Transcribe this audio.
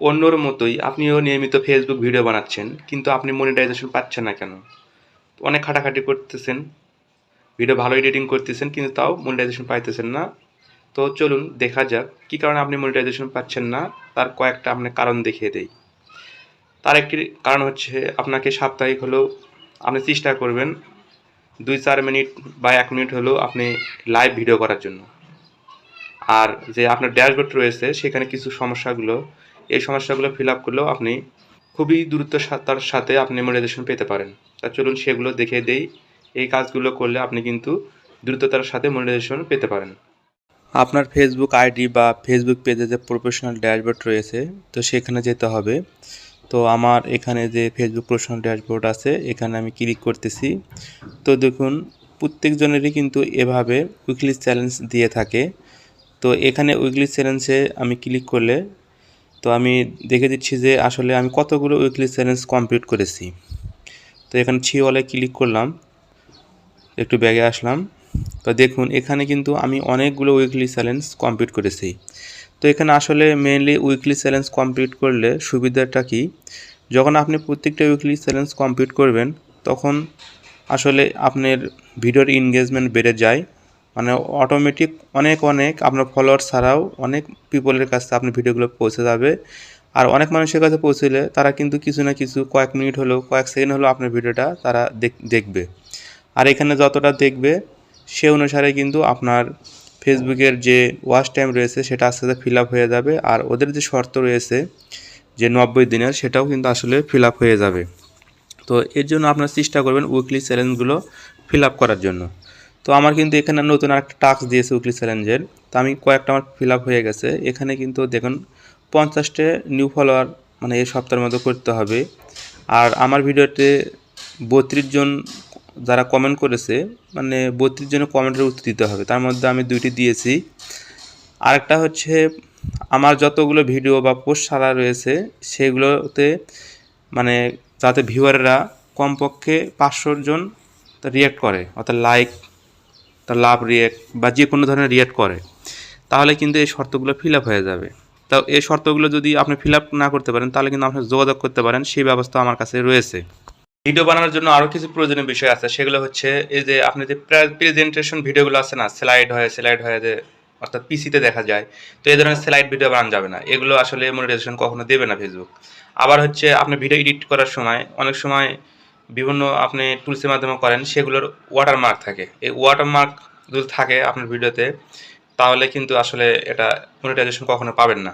অন্যর মতোই আপনিও নিয়মিত ফেসবুক ভিডিও বানাচ্ছেন, কিন্তু আপনি মনিটাইজেশন পাচ্ছেন না কেন? অনেক খাটাখাটি করতেছেন ভিডিও ভালো এডিটিং করতেছেন, কিন্তু তাও মনিটাইজেশন পাইতেছেন না। তো চলুন, দেখা যাক কী কারণে আপনি মনিটাইজেশন পাচ্ছেন না, তার কয়েকটা আপনার কারণ দেখিয়ে দেই। তার একটি কারণ হচ্ছে, আপনাকে সাপ্তাহিক হলেও আপনি চেষ্টা করবেন দুই চার মিনিট বা এক মিনিট হলেও আপনি লাইভ ভিডিও করার জন্য। আর যে আপনার ড্যাশবোর্ড রয়েছে, সেখানে কিছু সমস্যাগুলো এই সমস্যাগুলো ফিল আপ করলেও আপনি খুবই দ্রুততার সাথে আপনি মনিটাইজেশন পেতে পারেন। তা চলুন সেগুলো দেখে দেই। এই কাজগুলো করলে আপনি কিন্তু দ্রুততার সাথে মনিটাইজেশন পেতে পারেন। আপনার ফেসবুক আইডি বা ফেসবুক পেজে যে প্রফেশনাল ড্যাশবোর্ড রয়েছে, তো সেখানে যেতে হবে। তো আমার এখানে যে ফেসবুক প্রফেশনাল ড্যাশবোর্ড আছে, এখানে আমি ক্লিক করতেছি। তো দেখুন, প্রত্যেকজনেরই কিন্তু এভাবে উইকলি চ্যালেঞ্জ দিয়ে থাকে। তো এখানে উইকলি চ্যালেঞ্জে আমি ক্লিক করলে তো আমি দেখে দিচ্ছি যে আসলে আমি কতগুলো উইকলি চ্যালেঞ্জ কমপ্লিট করেছি। তো এখানে ছি ওয়ালে ক্লিক করলাম, একটু ব্যাগে আসলাম। তো দেখুন, এখানে কিন্তু আমি অনেকগুলো উইকলি চ্যালেঞ্জ কমপ্লিট করেছি। তো এখানে আসলে মেনলি উইকলি চ্যালেঞ্জ কমপ্লিট করলে সুবিধাটা কি? যখন আপনি প্রত্যেকটা উইকলি চ্যালেঞ্জ কমপ্লিট করবেন, তখন আসলে আপনার ভিডিওর এনগেজমেন্ট বেড়ে যায়। মানে অটোমেটিক অনেক অনেক আপনার ফলোয়ার ছাড়াও অনেক পিপলের কাছে আপনার ভিডিওগুলো পৌঁছে যাবে। আর অনেক মানুষের কাছে পৌঁছলে তারা কিন্তু কিছু না কিছু কয়েক মিনিট হলেও, কয়েক সেকেন্ড হলেও আপনার ভিডিওটা তারা দেখ- দেখবে। আর এখানে যতটা দেখবে, সে অনুসারে কিন্তু আপনার ফেসবুকের যে ওয়াচ টাইম রয়েছে, সেটা আস্তে আস্তে ফিল হয়ে যাবে। আর ওদের যে শর্ত রয়েছে, যে নব্বই দিনের, সেটাও কিন্তু আসলে ফিল হয়ে যাবে। তো এর জন্য আপনার চেষ্টা করবেন উইকলি চ্যালেঞ্জগুলো ফিল করার জন্য। তো আমার কিন্তু এখানে নতুন আরেকটা টাস্ক দিয়েছে উইকলি চ্যালেঞ্জের তো আমি কয়েকটা আমার ফিল হয়ে গেছে। এখানে কিন্তু দেখুন, পঞ্চাশটে নিউ ফলোয়ার মানে এই সপ্তাহের মধ্যে করতে হবে। আর আমার ভিডিওতে বত্রিশ জন যারা কমেন্ট করেছে মানে বত্রিশ জনের কমেন্টের উত্তর দিতে হবে। তার মধ্যে আমি দুইটি দিয়েছি। আরেকটা হচ্ছে, আমার যতগুলো ভিডিও বা পোস্ট সারা রয়েছে, সেগুলোতে মানে যাতে ভিউয়াররা কমপক্ষে পাঁচশো জন রিয়াক্ট করে, অর্থাৎ লাইক তার লাভ রিয়াক্ট বা যে কোনো ধরনের রিয়াক্ট করে, তাহলে কিন্তু এই শর্তগুলো ফিল হয়ে যাবে। তো এই শর্তগুলো যদি আপনি ফিল না করতে পারেন, তাহলে কিন্তু আপনি যোগাযোগ করতে পারেন, সেই ব্যবস্থা আমার কাছে রয়েছে। ভিডিও বানানোর জন্য আরও কিছু প্রয়োজনীয় বিষয় আছে, সেগুলো হচ্ছে এই যে আপনি যে প্রেজেন্টেশন ভিডিওগুলো আছে না স্লাইড হয় স্লাইড হয় যে অর্থাৎ পিসিতে দেখা যায়, তো এই ধরনের স্লাইড ভিডিও বানানো যাবে না। এগুলো আসলে মনিটাইজেশন কখনো দেবে না ফেসবুক আবার হচ্ছে আপনি ভিডিও এডিট করার সময়, অনেক সময় বিভিন্ন আপনি টুলসের মাধ্যমে করেন, সেগুলোর ওয়াটারমার্ক থাকে। এই ওয়াটারমার্ক যদি থাকে আপনার ভিডিওতে তাহলে কিন্তু আসলে এটা মনিটাইজেশন কখনো পাবেন না।